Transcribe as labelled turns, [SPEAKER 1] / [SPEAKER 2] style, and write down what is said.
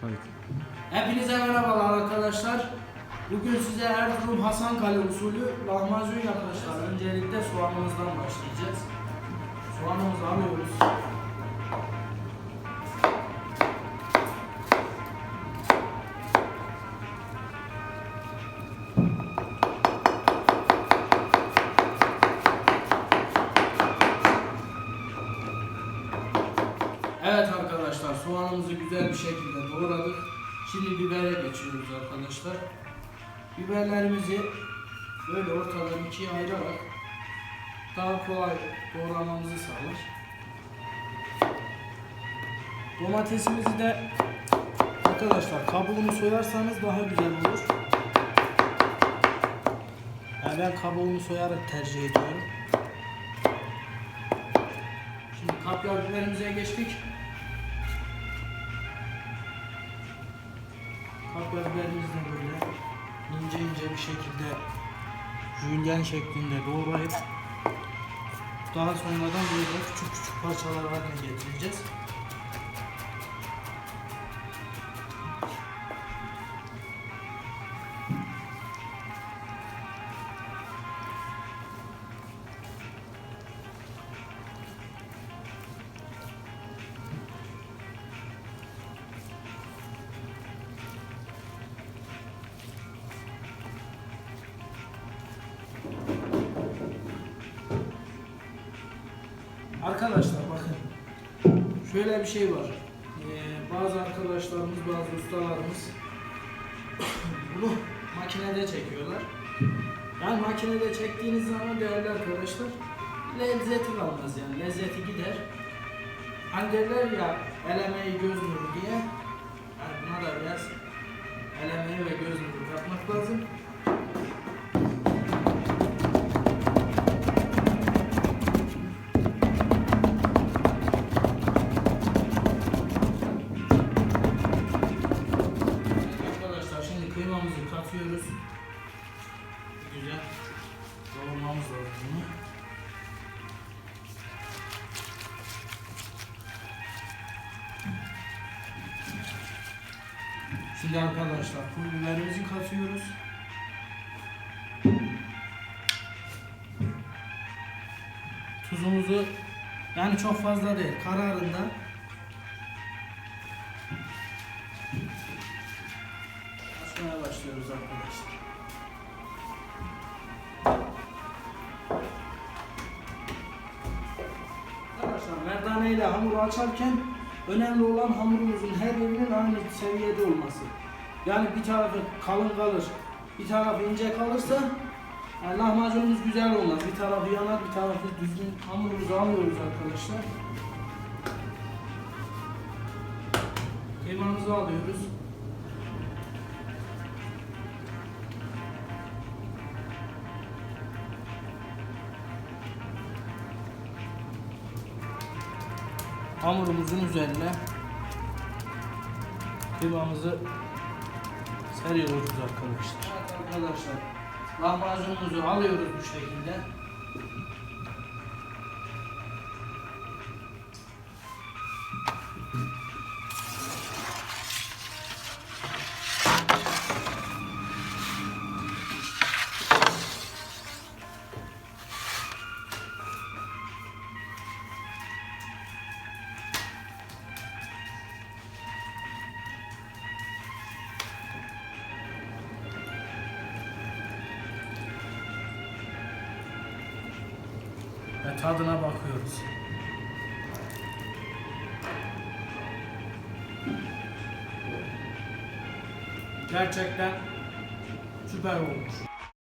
[SPEAKER 1] Kayıt.
[SPEAKER 2] Hepinize merhabalar arkadaşlar. Bugün size Erzurum Hasankale usulü lahmacun yapacağız. Öncelikle soğanımızdan başlayacağız. Soğanımızı alıyoruz. Evet arkadaşlar soğanımızı güzel bir şekilde doğradık. Şimdi bibere geçiyoruz arkadaşlar. Biberlerimizi böyle ortadan ikiye ayırarak daha kolay doğramamızı sağlar. Domatesimizi de arkadaşlar kabuğunu soyarsanız daha güzel olur. Yani ben kabuğunu soyarak tercih ediyorum. Şimdi kapya biberimize geçtik. Biberimizi de böyle ince ince bir şekilde jülyen şeklinde doğrayıp daha sonradan böyle küçük küçük parçalar haline getireceğiz. Arkadaşlar bakın şöyle bir şey var. Ee, bazı arkadaşlarımız, bazı ustalarımız bunu makinede çekiyorlar. Yani makinede çektiğiniz zaman değerli arkadaşlar lezzeti kalmaz yani lezzeti gider. Hani derler ya el emeği göz nuru diye yani buna da biraz el ve göz nuru yapmak lazım. Şimdi kıymamızı katıyoruz. Güzel kavurmamız lazım bunu. Şimdi arkadaşlar pul biberimizi katıyoruz. Tuzumuzu yani çok fazla değil kararında açmaya başlıyoruz arkadaşlar. Arkadaşlar merdane ile hamuru açarken önemli olan hamurumuzun her yerinin aynı seviyede olması. Yani bir tarafı kalın kalır, bir tarafı ince kalırsa yani lahmacunumuz güzel olmaz. Bir tarafı yanar, bir tarafı düzgün hamurumuzu alıyoruz arkadaşlar. Kıymamızı alıyoruz. Hamurumuzun üzerine kıymamızı seriyoruz arkadaşlar. Arkadaşlar lahmacunumuzu alıyoruz bu şekilde. Ve tadına bakıyoruz. Gerçekten süper olmuş.